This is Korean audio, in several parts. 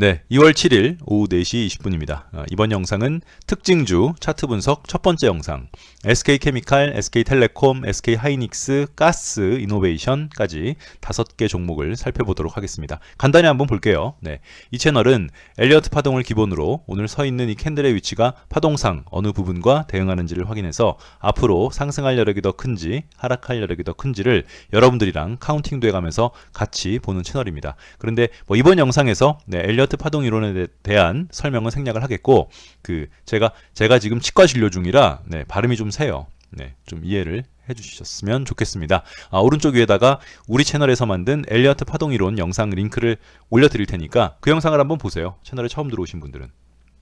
네, 2월 7일 오후 4시 20분입니다. 어, 이번 영상은 특징주 차트 분석 첫 번째 영상, SK케미칼, SK텔레콤, SK하이닉스, 가스 이노베이션까지 다섯 개 종목을 살펴보도록 하겠습니다. 간단히 한번 볼게요. 네, 이 채널은 엘리어트 파동을 기본으로 오늘 서 있는 이 캔들의 위치가 파동상 어느 부분과 대응하는지를 확인해서 앞으로 상승할 여력이 더 큰지 하락할 여력이 더 큰지를 여러분들이랑 카운팅도 해가면서 같이 보는 채널입니다. 그런데 뭐 이번 영상에서 네, 엘리어트 엘 리어트 파동 이론에 대한 설명은 생략을 하겠고 그 제가 제가 지금 치과 진료 중이라 네, 발음이 좀 세요. 네, 좀 이해를 해주셨으면 좋겠습니다. 아, 오른쪽 위에다가 우리 채널에서 만든 엘리어트 파동 이론 영상 링크를 올려드릴 테니까 그 영상을 한번 보세요. 채널에 처음 들어오신 분들은.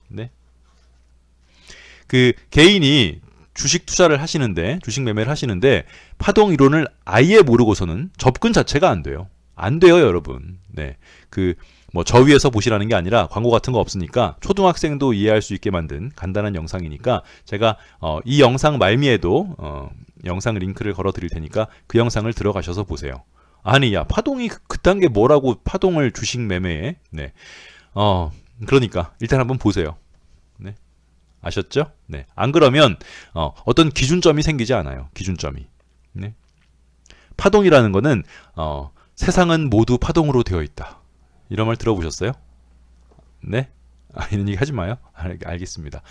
네. 그 개인이 주식 투자를 하시는데 주식 매매를 하시는데 파동 이론을 아예 모르고서는 접근 자체가 안 돼요. 안 돼요, 여러분. 네. 그 뭐 저 위에서 보시라는 게 아니라 광고 같은 거 없으니까 초등학생도 이해할 수 있게 만든 간단한 영상이니까 제가 어, 이 영상 말미에도 어, 영상 링크를 걸어 드릴 테니까 그 영상을 들어가셔서 보세요. 아니 야 파동이 그, 그딴 게 뭐라고 파동을 주식 매매에 네. 어 그러니까 일단 한번 보세요. 네. 아셨죠? 네. 안 그러면 어, 어떤 기준점이 생기지 않아요. 기준점이. 네. 파동이라는 거는 어, 세상은 모두 파동으로 되어 있다. 이런 말 들어보셨어요? 네? 아, 이런 얘기 하지 마요. 알, 알겠습니다.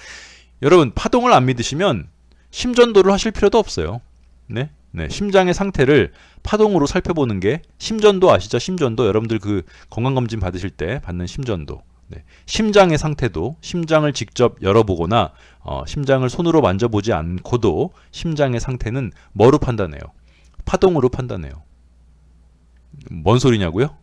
여러분, 파동을 안 믿으시면 심전도를 하실 필요도 없어요. 네? 네, 심장의 상태를 파동으로 살펴보는 게 심전도 아시죠? 심전도 여러분들 그 건강검진 받으실 때 받는 심전도. 네. 심장의 상태도 심장을 직접 열어보거나 어, 심장을 손으로 만져보지 않고도 심장의 상태는 뭐로 판단해요? 파동으로 판단해요. 뭔 소리냐고요?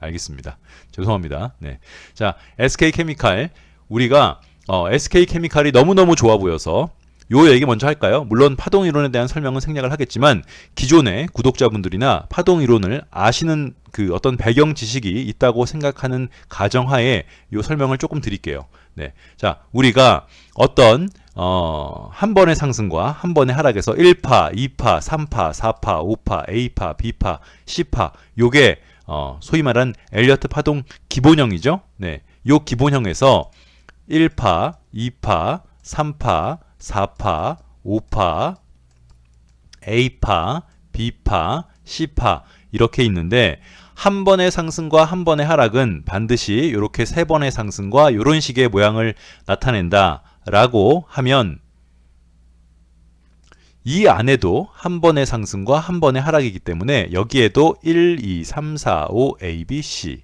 알겠습니다. 죄송합니다. 네. 자, SK 케미칼. 우리가 어, SK 케미칼이 너무너무 좋아 보여서 요 얘기 먼저 할까요? 물론 파동 이론에 대한 설명은 생략을 하겠지만 기존의 구독자분들이나 파동 이론을 아시는 그 어떤 배경 지식이 있다고 생각하는 가정하에 요 설명을 조금 드릴게요. 네. 자, 우리가 어떤 어, 한 번의 상승과 한 번의 하락에서 1파, 2파, 3파, 4파, 5파, A파, B파, C파 요게 어, 소위 말한 엘리어트 파동 기본형이죠. 네. 요 기본형에서 1파, 2파, 3파, 4파, 5파, A파, B파, C파 이렇게 있는데 한 번의 상승과 한 번의 하락은 반드시 이렇게 세 번의 상승과 이런 식의 모양을 나타낸다라고 하면 이 안에도 한 번의 상승과 한 번의 하락이기 때문에 여기에도 1, 2, 3, 4, 5, A, B, C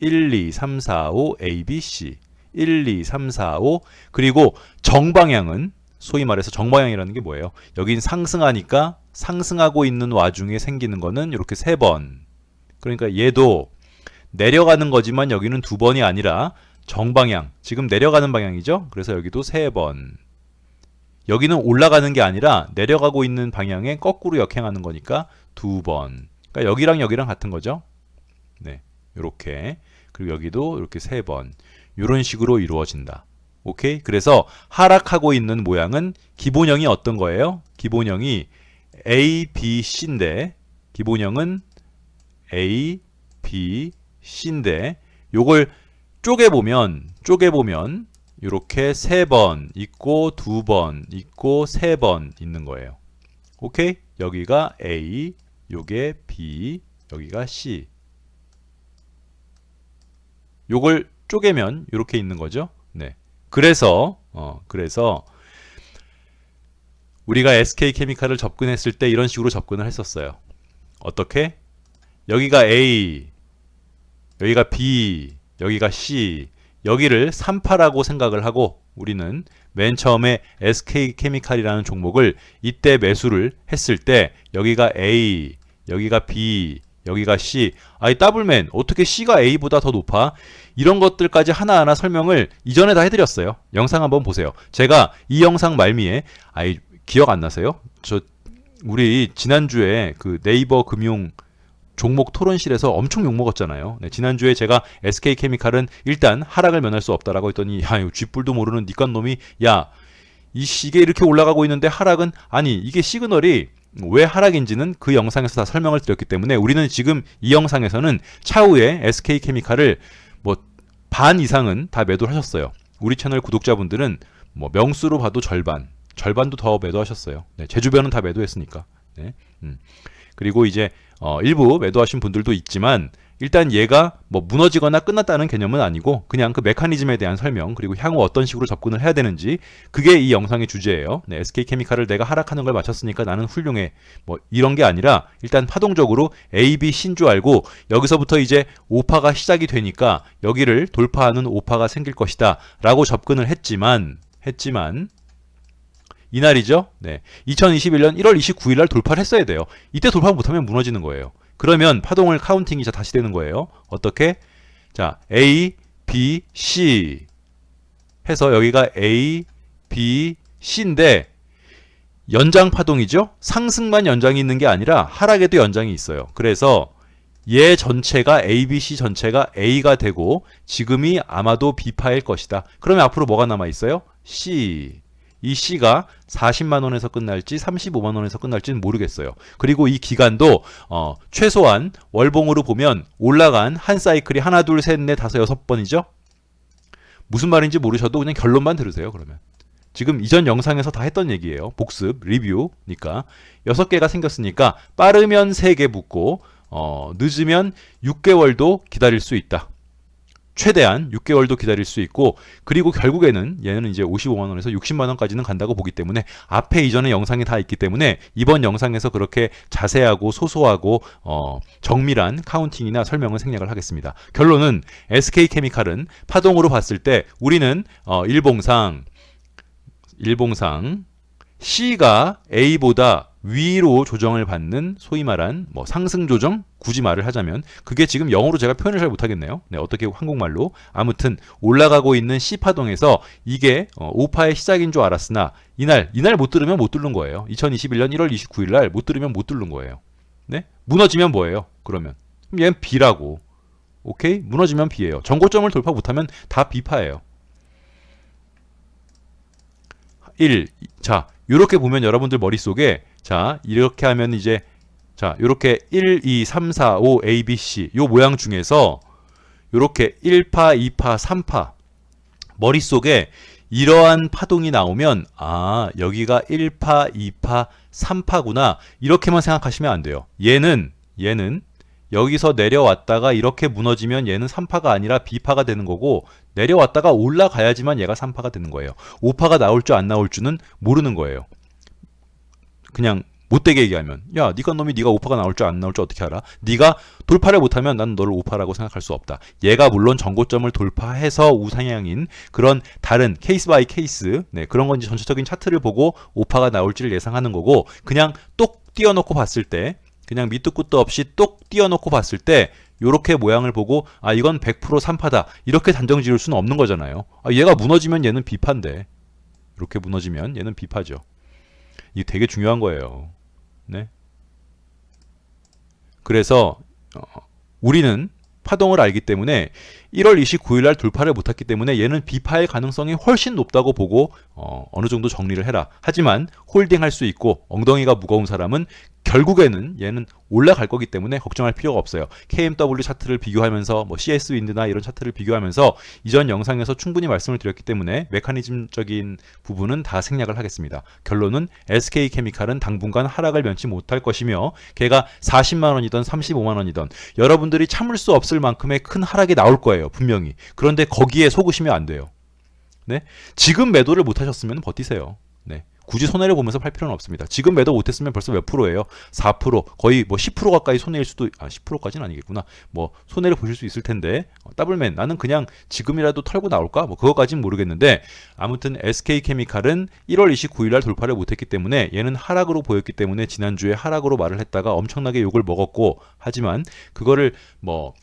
1, 2, 3, 4, 5, A, B, C 1, 2, 3, 4, 5 그리고 정방향은 소위 말해서 정방향이라는 게 뭐예요? 여긴 상승하니까 상승하고 있는 와중에 생기는 거는 이렇게 세 번. 그러니까 얘도 내려가는 거지만 여기는 두 번이 아니라 정방향. 지금 내려가는 방향이죠? 그래서 여기도 세 번. 여기는 올라가는 게 아니라 내려가고 있는 방향에 거꾸로 역행하는 거니까 두 번. 그러니까 여기랑 여기랑 같은 거죠. 네. 요렇게. 그리고 여기도 이렇게 세 번. 이런 식으로 이루어진다. 오케이? 그래서 하락하고 있는 모양은 기본형이 어떤 거예요? 기본형이 A, B, C인데 기본형은 A, B, C인데 요걸 쪼개 보면 쪼개 보면 이렇게 세 번 있고 두 번 있고 세 번 있는 거예요. 오케이? 여기가 A, 요게 B, 여기가 C. 요걸 쪼개면 이렇게 있는 거죠. 네. 그래서 어 그래서 우리가 SK 케미칼을 접근했을 때 이런 식으로 접근을 했었어요. 어떻게? 여기가 A, 여기가 B, 여기가 C, 여기를 3파라고 생각을 하고 우리는 맨 처음에 SK 케미칼이라는 종목을 이때 매수를 했을 때 여기가 A, 여기가 B, 여기가 C. 아이 더블맨 어떻게 C가 A보다 더 높아? 이런 것들까지 하나하나 설명을 이전에 다 해드렸어요. 영상 한번 보세요. 제가 이 영상 말미에 아이 기억 안 나세요? 저 우리 지난주에 그 네이버 금융 종목 토론실에서 엄청 욕먹었잖아요. 네, 지난주에 제가 SK케미칼은 일단 하락을 면할 수 없다라고 했더니 야, 쥐뿔도 모르는 니깐 놈이 야, 이 시계 이렇게 올라가고 있는데 하락은 아니 이게 시그널이 왜 하락인지는 그 영상에서 다 설명을 드렸기 때문에 우리는 지금 이 영상에서는 차후에 SK케미칼을 뭐 반 이상은 다 매도를 하셨어요. 우리 채널 구독자분들은 뭐 명수로 봐도 절반, 절반도 더 매도하셨어요. 네, 제 주변은 다 매도했으니까. 네, 음. 그리고 이제 어, 일부 매도하신 분들도 있지만 일단 얘가 뭐 무너지거나 끝났다는 개념은 아니고 그냥 그 메커니즘에 대한 설명 그리고 향후 어떤 식으로 접근을 해야 되는지 그게 이 영상의 주제예요. 네, SK케미칼을 내가 하락하는 걸 맞췄으니까 나는 훌륭해. 뭐 이런 게 아니라 일단 파동적으로 A, B, C인 줄 알고 여기서부터 이제 오파가 시작이 되니까 여기를 돌파하는 오파가 생길 것이다 라고 접근을 했지만 했지만 이날이죠. 네. 2021년 1월 29일 날 돌파를 했어야 돼요. 이때 돌파 못하면 무너지는 거예요. 그러면 파동을 카운팅이 자 다시 되는 거예요. 어떻게? 자, A, B, C 해서 여기가 A, B, C인데 연장 파동이죠. 상승만 연장이 있는 게 아니라 하락에도 연장이 있어요. 그래서 얘 전체가 A, B, C 전체가 A가 되고 지금이 아마도 B파일 것이다. 그러면 앞으로 뭐가 남아 있어요? C. 이 C가 40만 원에서 끝날지 35만 원에서 끝날지는 모르겠어요. 그리고 이 기간도 어, 최소한 월봉으로 보면 올라간 한 사이클이 하나 둘 셋 넷 다섯 여섯 번이죠. 무슨 말인지 모르셔도 그냥 결론만 들으세요. 그러면 지금 이전 영상에서 다 했던 얘기예요. 복습 리뷰니까 여섯 개가 생겼으니까 빠르면 세 개 붙고 어, 늦으면 6개월도 기다릴 수 있다. 최대한 6개월도 기다릴 수 있고 그리고 결국에는 얘는 이제 55만 원에서 60만 원까지는 간다고 보기 때문에 앞에 이전에 영상이 다 있기 때문에 이번 영상에서 그렇게 자세하고 소소하고 어, 정밀한 카운팅이나 설명을 생략을 하겠습니다. 결론은 SK케미칼은 파동으로 봤을 때 우리는 어, 일봉상 일봉상 C가 A보다 위로 조정을 받는 소위 말한 뭐 상승 조정 굳이 말을 하자면 그게 지금 영어로 제가 표현을 잘 못하겠네요. 네, 어떻게 한국말로 아무튼 올라가고 있는 C 파동에서 이게 어, 오파의 시작인 줄 알았으나 이날 이날 못 들으면 못 뚫는 거예요. 2021년 1월 29일 날 못 들으면 못 뚫는 거예요. 네? 무너지면 뭐예요? 그러면 그럼 얘는 B라고. 오케이? 무너지면 B예요. 전고점을 돌파 못하면 다 B파예요. 1. 자, 이렇게 보면 여러분들 머릿속에 자, 이렇게 하면 이제 자, 요렇게 1, 2, 3, 4, 5, A, B, C 요 모양 중에서 요렇게 1파, 2파, 3파 머릿속에 이러한 파동이 나오면 아, 여기가 1파, 2파, 3파구나. 이렇게만 생각하시면 안 돼요. 얘는 얘는 여기서 내려왔다가 이렇게 무너지면 얘는 3파가 아니라 B파가 되는 거고 내려왔다가 올라가야지만 얘가 3파가 되는 거예요. 5파가 나올 줄 안 나올 줄은 모르는 거예요. 그냥 못되게 얘기하면 야 네가 놈이 네가 오파가 나올 줄 안 나올 줄 어떻게 알아? 네가 돌파를 못하면 난 너를 오파라고 생각할 수 없다. 얘가 물론 전고점을 돌파해서 우상향인 그런 다른 케이스 바이 케이스 네, 그런 건지 전체적인 차트를 보고 오파가 나올지를 예상하는 거고 그냥 똑 띄워놓고 봤을 때 그냥 밑도 끝도 없이 똑 띄워놓고 봤을 때 요렇게 모양을 보고 아 이건 100% 3파다 이렇게 단정 지을 수는 없는 거잖아요. 아, 얘가 무너지면 얘는 비파인데 이렇게 무너지면 얘는 비파죠. 이게 되게 중요한 거예요. 네. 그래서 어, 우리는 파동을 알기 때문에 1월 29일 날 돌파를 못했기 때문에 얘는 비파의 가능성이 훨씬 높다고 보고 어, 어느 정도 정리를 해라. 하지만 홀딩할 수 있고 엉덩이가 무거운 사람은 결국에는 얘는 올라갈 거기 때문에 걱정할 필요가 없어요. KMW 차트를 비교하면서 뭐 CS 윈드나 이런 차트를 비교하면서 이전 영상에서 충분히 말씀을 드렸기 때문에 메커니즘적인 부분은 다 생략을 하겠습니다. 결론은 SK 케미칼은 당분간 하락을 면치 못할 것이며 걔가 40만 원이던 35만 원이던 여러분들이 참을 수 없을 만큼의 큰 하락이 나올 거예요. 분명히. 그런데 거기에 속으시면 안 돼요. 네? 지금 매도를 못 하셨으면 버티세요. 네. 굳이 손해를 보면서 팔 필요는 없습니다. 지금 매도 못했으면 벌써 몇 프로예요? 4% 거의 뭐 10% 가까이 손해일 수도 아 10%까지는 아니겠구나. 뭐 손해를 보실 수 있을 텐데 어, 더블맨 나는 그냥 지금이라도 털고 나올까? 뭐 그거까지는 모르겠는데 아무튼 SK 케미칼은 1월 29일 날 돌파를 못했기 때문에 얘는 하락으로 보였기 때문에 지난주에 하락으로 말을 했다가 엄청나게 욕을 먹었고 하지만 그거를 뭐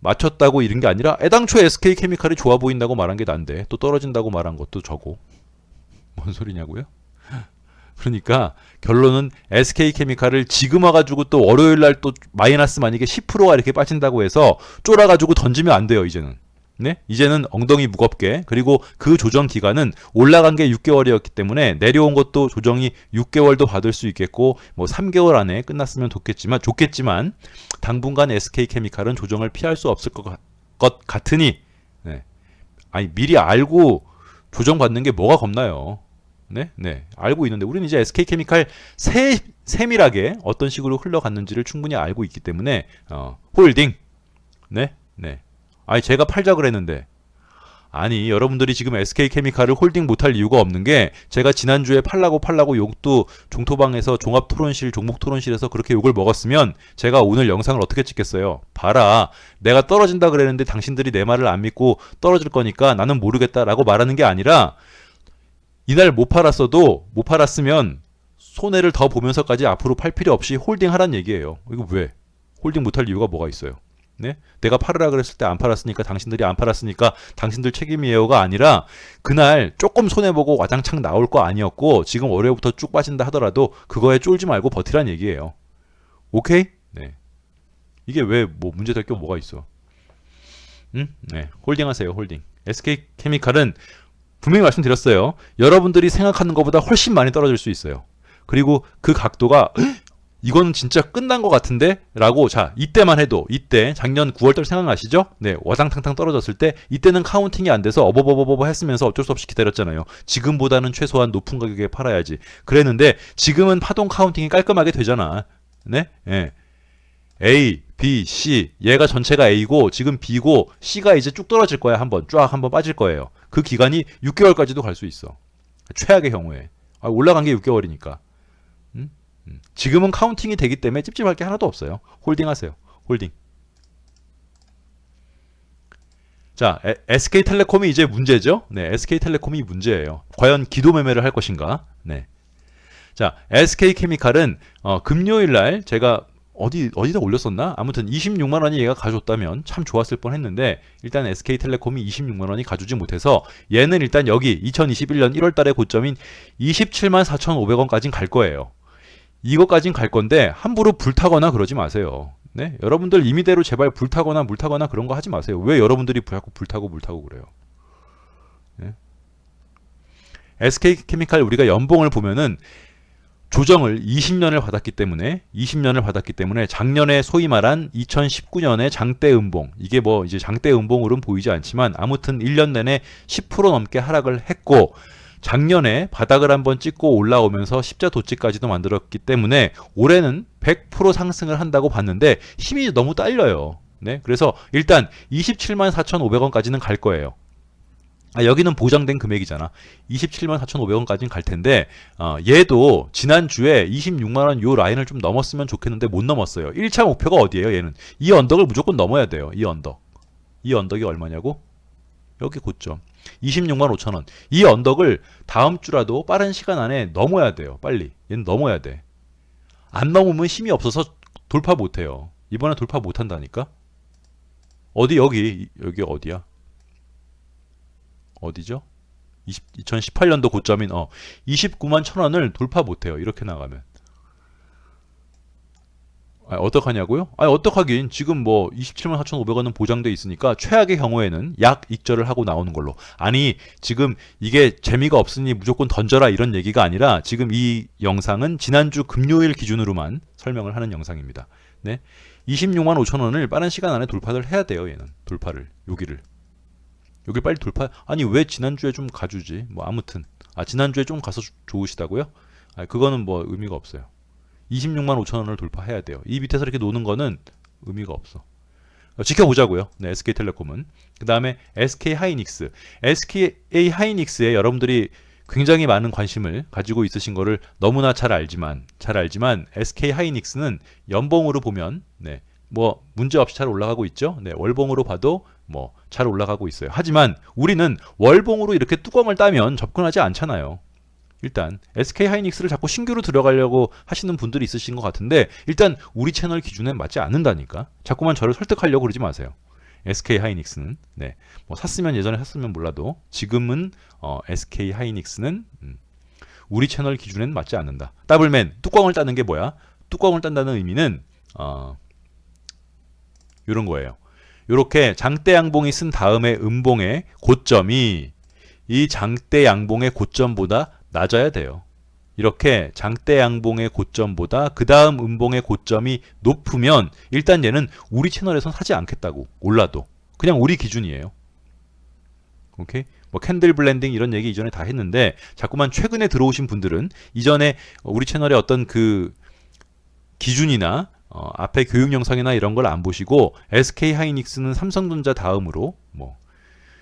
맞췄다고 이런 게 아니라 애당초 SK 케미칼이 좋아 보인다고 말한 게 난데 또 떨어진다고 말한 것도 저고 뭔 소리냐고요? 그러니까 결론은 SK 케미칼을 지금 와가지고 또 월요일 날 또 마이너스 만약에 10%가 이렇게 빠진다고 해서 쫄아가지고 던지면 안 돼요 이제는. 네? 이제는 엉덩이 무겁게 그리고 그 조정 기간은 올라간 게 6개월이었기 때문에 내려온 것도 조정이 6개월도 받을 수 있겠고 뭐 3개월 안에 끝났으면 좋겠지만 좋겠지만 당분간 SK 케미칼은 조정을 피할 수 없을 것, 같, 것 같으니 네. 아니 미리 알고 조정 받는 게 뭐가 겁나요? 네, 네, 알고 있는데 우리는 이제 SK케미칼 세, 세밀하게 어떤 식으로 흘러갔는지를 충분히 알고 있기 때문에 어, 홀딩, 네, 네. 아니 제가 팔자 그랬는데. 아니 여러분들이 지금 SK케미칼을 홀딩 못할 이유가 없는 게 제가 지난주에 팔라고 팔라고 욕도 종토방에서 종합 토론실 종목 토론실에서 그렇게 욕을 먹었으면 제가 오늘 영상을 어떻게 찍겠어요? 봐라. 내가 떨어진다 그랬는데 당신들이 내 말을 안 믿고 떨어질 거니까 나는 모르겠다라고 말하는 게 아니라 이날 못 팔았어도 못 팔았으면 손해를 더 보면서까지 앞으로 팔 필요 없이 홀딩 하란 얘기예요 이거 왜 홀딩 못할 이유가 뭐가 있어요 네? 내가 팔으라 그랬을 때 안 팔았으니까 당신들이 안 팔았으니까 당신들 책임이에요가 아니라 그날 조금 손해보고 와장창 나올 거 아니었고 지금 월요일부터 쭉 빠진다 하더라도 그거에 쫄지 말고 버티란 얘기예요. 오케이? 네. 이게 왜 뭐 문제 될 게 뭐가 있어? 응? 네. 홀딩 하세요, 홀딩. SK 케미칼은 분명히 말씀드렸어요. 여러분들이 생각하는 것보다 훨씬 많이 떨어질 수 있어요. 그리고 그 각도가 이건 진짜 끝난 것 같은데? 라고, 자, 이때만 해도, 이때, 작년 9월달 생각나시죠? 네, 와장탕탕 떨어졌을 때, 이때는 카운팅이 안 돼서 어버버버버 했으면서 어쩔 수 없이 기다렸잖아요. 지금보다는 최소한 높은 가격에 팔아야지. 그랬는데, 지금은 파동 카운팅이 깔끔하게 되잖아. 네? 예. A, B, C. 얘가 전체가 A고, 지금 B고, C가 이제 쭉 떨어질 거야, 한 번. 쫙 한번 빠질 거예요. 그 기간이 6개월까지도 갈 수 있어. 최악의 경우에. 아, 올라간 게 6개월이니까. 지금은 카운팅이 되기 때문에 찝찝할 게 하나도 없어요. 홀딩 하세요. 홀딩. 자, SK텔레콤이 이제 문제죠. 네, SK텔레콤이 문제예요. 과연 기도 매매를 할 것인가? 네. 자, SK케미칼은 어, 금요일 날 제가 어디 어디다 올렸었나? 아무튼 26만 원이 얘가 가져왔다면 참 좋았을 뻔했는데 일단 SK텔레콤이 26만 원이 가주지 못해서 얘는 일단 여기 2021년 1월 달의 고점인 27만 4,500원까지는 갈 거예요. 이것까진 갈 건데 함부로 불타거나 그러지 마세요. 네? 여러분들 임의대로 제발 불타거나 물타거나 그런 거 하지 마세요. 왜 여러분들이 자꾸 불타고 물타고 그래요? 네? SK케미칼 우리가 연봉을 보면은 조정을 20년을 받았기 때문에 20년을 받았기 때문에 작년에 소위 말한 2019년에 장대 음봉 이게 뭐 이제 장대 음봉으로는 보이지 않지만 아무튼 1년 내내 10% 넘게 하락을 했고 작년에 바닥을 한번 찍고 올라오면서 십자 도치까지도 만들었기 때문에 올해는 100% 상승을 한다고 봤는데 힘이 너무 딸려요. 네, 그래서 일단 27만 4,500원까지는 갈 거예요. 아, 여기는 보장된 금액이잖아. 27만 4,500원까지는 갈 텐데 어, 얘도 지난주에 26만 원 요 라인을 좀 넘었으면 좋겠는데 못 넘었어요. 1차 목표가 어디예요? 얘는 이 언덕을 무조건 넘어야 돼요. 이 언덕. 이 언덕이 얼마냐고? 여기 고점. 26만 5천 원. 이 언덕을 다음 주라도 빠른 시간 안에 넘어야 돼요. 빨리. 얘는 넘어야 돼. 안 넘으면 힘이 없어서 돌파 못 해요. 이번에 돌파 못 한다니까? 어디 여기 여기 어디야? 어디죠? 20, 2018년도 고점인 어 29만 천 원을 돌파 못 해요. 이렇게 나가면. 아, 어떡하냐고요? 아니, 어떡하긴. 지금 뭐 27만 4,500원은 보장돼 있으니까 최악의 경우에는 약 익절을 하고 나오는 걸로. 아니, 지금 이게 재미가 없으니 무조건 던져라 이런 얘기가 아니라 지금 이 영상은 지난주 금요일 기준으로만 설명을 하는 영상입니다. 네. 26만 5천 원을 빠른 시간 안에 돌파를 해야 돼요, 얘는. 돌파를. 여기를. 여기 빨리 돌파. 아니, 왜 지난주에 좀 가주지? 뭐 아무튼. 아, 지난주에 좀 가서 좋으시다고요? 아, 그거는 뭐 의미가 없어요. 26만 5천 원을 돌파해야 돼요. 이 밑에서 이렇게 노는 거는 의미가 없어. 지켜보자고요. 네, SK텔레콤은. 그 다음에 SK 하이닉스. SK 하이닉스에 여러분들이 굉장히 많은 관심을 가지고 있으신 거를 너무나 잘 알지만, 잘 알지만, SK 하이닉스는 연봉으로 보면, 네, 뭐, 문제 없이 잘 올라가고 있죠. 네, 월봉으로 봐도 뭐, 잘 올라가고 있어요. 하지만 우리는 월봉으로 이렇게 뚜껑을 따면 접근하지 않잖아요. 일단 SK 하이닉스를 자꾸 신규로 들어가려고 하시는 분들이 있으신 것 같은데 일단 우리 채널 기준에 맞지 않는다니까 자꾸만 저를 설득하려고 그러지 마세요. SK 하이닉스는 네. 뭐 샀으면 예전에 샀으면 몰라도 지금은 어, SK 하이닉스는 음, 우리 채널 기준에는 맞지 않는다. 더블맨 뚜껑을 따는 게 뭐야? 뚜껑을 딴다는 의미는 어, 이런 거예요. 이렇게 장대 양봉이 쓴 다음에 음봉의 고점이 이 장대 양봉의 고점보다 낮아야 돼요. 이렇게 장대 양봉의 고점보다 그 다음 음봉의 고점이 높으면 일단 얘는 우리 채널에선 사지 않겠다고 올라도 그냥 우리 기준이에요. 오케이? 뭐 캔들 블렌딩 이런 얘기 이전에 다 했는데 자꾸만 최근에 들어오신 분들은 이전에 우리 채널의 어떤 그 기준이나 어, 앞에 교육 영상이나 이런 걸 안 보시고 SK 하이닉스는 삼성전자 다음으로 뭐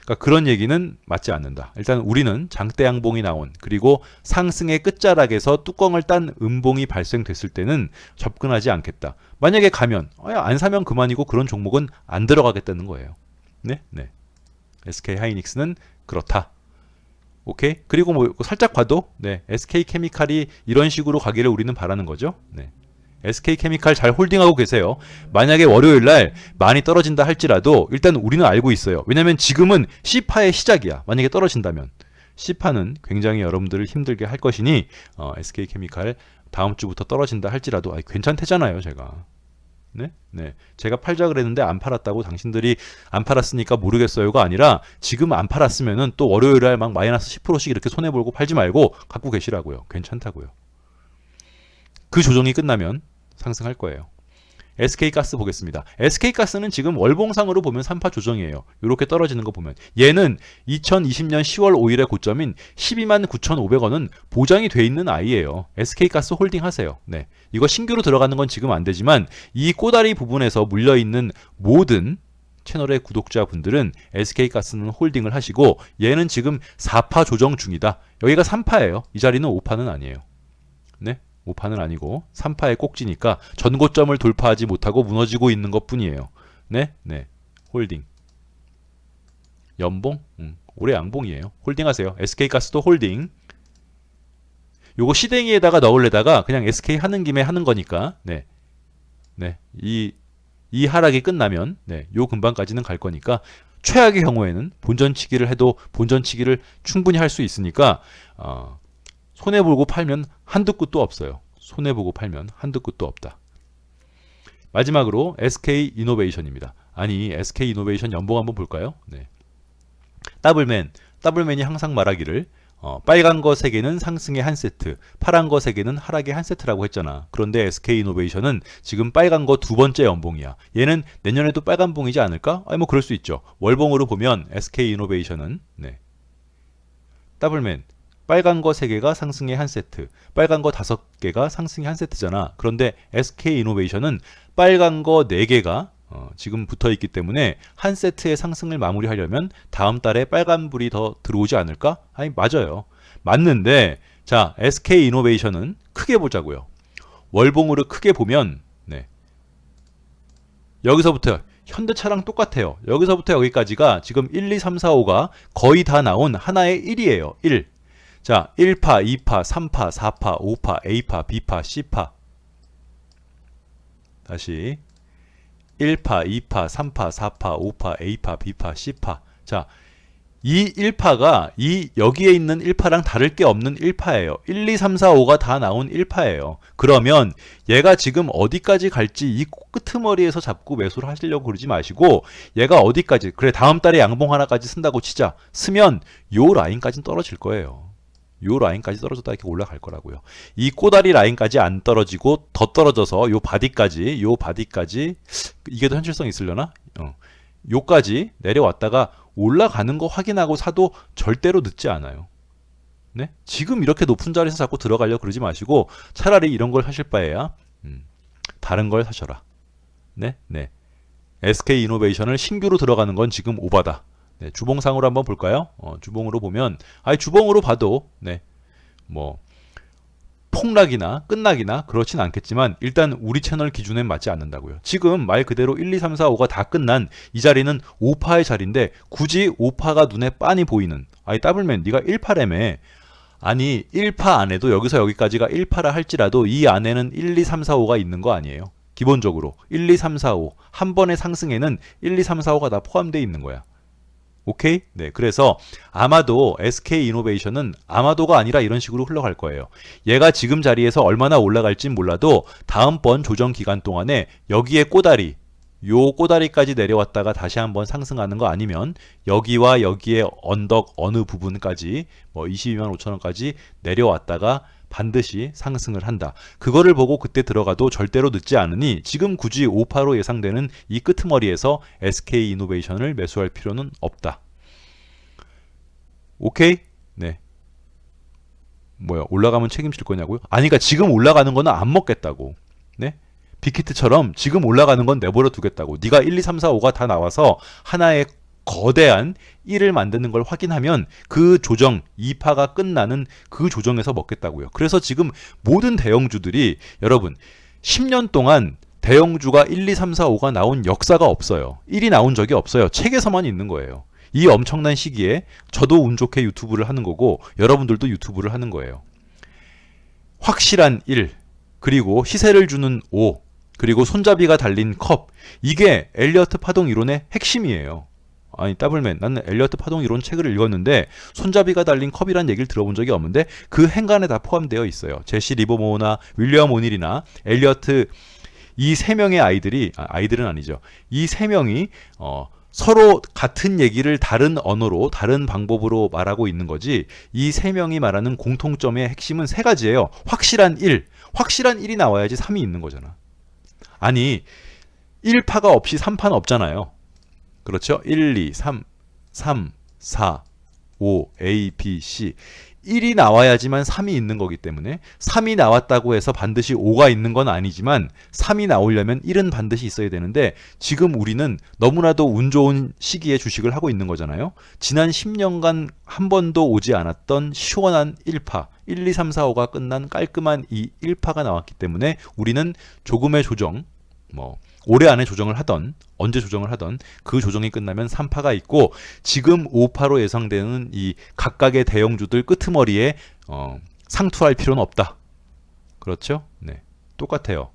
그러니까 그런 얘기는 맞지 않는다. 일단 우리는 장대 양봉이 나온 그리고 상승의 끝자락에서 뚜껑을 딴 음봉이 발생됐을 때는 접근하지 않겠다. 만약에 가면 어, 야, 안 사면 그만이고 그런 종목은 안 들어가겠다는 거예요. 네, 네. SK 하이닉스는 그렇다. 오케이. 그리고 뭐 살짝 봐도 네, SK 케미칼이 이런 식으로 가기를 우리는 바라는 거죠. 네. SK 케미칼 잘 홀딩하고 계세요. 만약에 월요일 날 많이 떨어진다 할지라도 일단 우리는 알고 있어요. 왜냐면 지금은 C파의 시작이야. 만약에 떨어진다면 C파는 굉장히 여러분들을 힘들게 할 것이니 어, SK 케미칼 다음 주부터 떨어진다 할지라도 아이, 괜찮대잖아요, 제가. 네? 네. 제가 팔자 그랬는데 안 팔았다고 당신들이 안 팔았으니까 모르겠어요가 아니라 지금 안 팔았으면은 또 월요일 날막 마이너스 10%씩 이렇게 손해 보고 팔지 말고 갖고 계시라고요. 괜찮다고요. 그 조정이 끝나면 상승할 거예요. SK가스 보겠습니다. SK가스는 지금 월봉상으로 보면 3파 조정이에요. 이렇게 떨어지는 거 보면 얘는 2020년 10월 5일의 고점인 12만 9,500원은 보장이 돼 있는 아이예요. SK가스 홀딩 하세요. 네. 이거 신규로 들어가는 건 지금 안 되지만 이 꼬다리 부분에서 물려 있는 모든 채널의 구독자분들은 SK가스는 홀딩을 하시고 얘는 지금 4파 조정 중이다. 여기가 3파예요. 이 자리는 5파는 아니에요. 네. 5파는 아니고 3파의 꼭지니까 전고점을 돌파하지 못하고 무너지고 있는 것 뿐이에요. 네, 네. 홀딩. 연봉? 음, 올해 양봉이에요. 홀딩하세요. SK가스도 홀딩. 요거 시댕이에다가 넣을래다가 그냥 SK 하는 김에 하는 거니까, 네. 네. 이, 이 하락이 끝나면, 네. 요 근방까지는 갈 거니까, 최악의 경우에는 본전치기를 해도 본전치기를 충분히 할 수 있으니까, 어, 손해 보고 팔면 한두 끝도 없어요. 손해 보고 팔면 한두 끝도 없다. 마지막으로 SK 이노베이션입니다. 아니 SK 이노베이션 연봉 한번 볼까요? 네. 더블맨, 더블맨이 항상 말하기를 어, 빨간 거 3개는 상승의 한 세트, 파란 거 3개는 하락의 한 세트라고 했잖아. 그런데 SK 이노베이션은 지금 빨간 거 두 번째 연봉이야. 얘는 내년에도 빨간 봉이지 않을까? 아니 뭐 그럴 수 있죠. 월봉으로 보면 SK 이노베이션은 네. 더블맨 빨간 거 3개가 상승의 한 세트, 빨간 거 5개가 상승의 한 세트잖아. 그런데 SK 이노베이션은 빨간 거 4개가 어, 지금 붙어 있기 때문에 한 세트의 상승을 마무리하려면 다음 달에 빨간불이 더 들어오지 않을까? 아니, 맞아요. 맞는데, 자, SK 이노베이션은 크게 보자고요. 월봉으로 크게 보면, 네. 여기서부터 현대차랑 똑같아요. 여기서부터 여기까지가 지금 1, 2, 3, 4, 5가 거의 다 나온 하나의 1이에요. 1. 자, 1파, 2파, 3파, 4파, 5파, A파, B파, C파. 다시 1파, 2파, 3파, 4파, 5파, A파, B파, C파. 자, 이 1파가 이 여기에 있는 1파랑 다를 게 없는 1파예요. 1, 2, 3, 4, 5가 다 나온 1파예요. 그러면 얘가 지금 어디까지 갈지 이 끄트머리에서 잡고 매수를 하시려고 그러지 마시고 얘가 어디까지 그래 다음 달에 양봉 하나까지 쓴다고 치자. 쓰면 요 라인까지는 떨어질 거예요. 요 라인까지 떨어졌다 이렇게 올라갈 거라고요. 이 꼬다리 라인까지 안 떨어지고 더 떨어져서 요 바디까지 요 바디까지 이게 더 현실성 있으려나? 어. 요까지 내려왔다가 올라가는 거 확인하고 사도 절대로 늦지 않아요. 네? 지금 이렇게 높은 자리에서 자꾸 들어가려 그러지 마시고 차라리 이런 걸 사실 바에야 음, 다른 걸 사셔라. 네, 네. SK 이노베이션을 신규로 들어가는 건 지금 오바다. 네, 주봉상으로 한번 볼까요? 어, 주봉으로 보면 아니 주봉으로 봐도 네. 뭐 폭락이나 끝락이나 그렇진 않겠지만 일단 우리 채널 기준엔 맞지 않는다고요. 지금 말 그대로 1, 2, 3, 4, 5가 다 끝난 이 자리는 5파의 자리인데 굳이 5파가 눈에 빤히 보이는 아니 더블맨 네가 1파래매 아니 1파 안에도 여기서 여기까지가 1파라 할지라도 이 안에는 1, 2, 3, 4, 5가 있는 거 아니에요. 기본적으로 1, 2, 3, 4, 5 한 번의 상승에는 1, 2, 3, 4, 5가 다 포함되어 있는 거야. 오케이? 네. 그래서 아마도 SK 이노베이션은 아마도가 아니라 이런 식으로 흘러갈 거예요. 얘가 지금 자리에서 얼마나 올라갈진 몰라도 다음번 조정 기간 동안에 여기에 꼬다리 요 꼬다리까지 내려왔다가 다시 한번 상승하는 거 아니면 여기와 여기에 언덕 어느 부분까지 뭐 22만 5천 원까지 내려왔다가 반드시 상승을 한다. 그거를 보고 그때 들어가도 절대로 늦지 않으니 지금 굳이 5파로 예상되는 이 끄트머리에서 SK 이노베이션을 매수할 필요는 없다. 오케이? 네. 뭐야 올라가면 책임질 거냐고요? 아니 그러니까 지금 올라가는 거는 안 먹겠다고. 네? 빅히트처럼 지금 올라가는 건 내버려 두겠다고. 네가 1, 2, 3, 4, 5가 다 나와서 하나의 거대한 1을 만드는 걸 확인하면 그 조정 2파가 끝나는 그 조정에서 먹겠다고요. 그래서 지금 모든 대형주들이 여러분 10년 동안 대형주가 1, 2, 3, 4, 5가 나온 역사가 없어요. 1이 나온 적이 없어요. 책에서만 있는 거예요. 이 엄청난 시기에 저도 운 좋게 유튜브를 하는 거고 여러분들도 유튜브를 하는 거예요. 확실한 1, 그리고 시세를 주는 5, 그리고 손잡이가 달린 컵. 이게 엘리어트 파동 이론의 핵심이에요. 아니 더블맨 나는 엘리어트 파동 이론 책을 읽었는데 손잡이가 달린 컵이란 얘기를 들어본 적이 없는데 그 행간에 다 포함되어 있어요. 제시 리버모나 윌리엄 오닐이나 엘리어트 이 세 명의 아이들이 아, 아이들은 아니죠. 이 세 명이 어 서로 같은 얘기를 다른 언어로 다른 방법으로 말하고 있는 거지 이 세 명이 말하는 공통점의 핵심은 세 가지예요. 확실한 1. 확실한 1이 나와야지 3이 있는 거잖아. 아니 1파가 없이 3파는 없잖아요. 그렇죠? 1, 2, 3, 3, 4, 5, A, B, C. 1이 나와야지만 3이 있는 거기 때문에 3이 나왔다고 해서 반드시 5가 있는 건 아니지만 3이 나오려면 1은 반드시 있어야 되는데 지금 우리는 너무나도 운 좋은 시기에 주식을 하고 있는 거잖아요. 지난 10년간 한 번도 오지 않았던 시원한 1파, 1, 2, 3, 4, 5가 끝난 깔끔한 이 1파가 나왔기 때문에 우리는 조금의 조정, 뭐 올해 안에 조정을 하던 언제 조정을 하던 그 조정이 끝나면 3파가 있고 지금 5파로 예상되는 이 각각의 대형주들 끄트머리에 어, 상투할 필요는 없다. 그렇죠? 네. 똑같아요.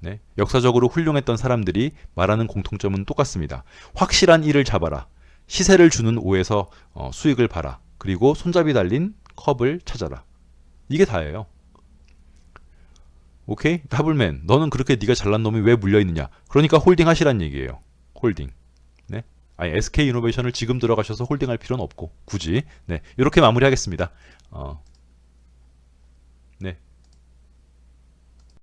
네. 역사적으로 훌륭했던 사람들이 말하는 공통점은 똑같습니다. 확실한 일을 잡아라. 시세를 주는 5에서 어, 수익을 봐라. 그리고 손잡이 달린 컵을 찾아라. 이게 다예요. 오케이? 더블맨, 너는 그렇게 네가 잘난 놈이 왜 물려 있느냐? 그러니까 홀딩 하시란 얘기예요. 홀딩. 네. 아니 SK 이노베이션을 지금 들어가셔서 홀딩할 필요는 없고 굳이 네 이렇게 마무리하겠습니다. 어,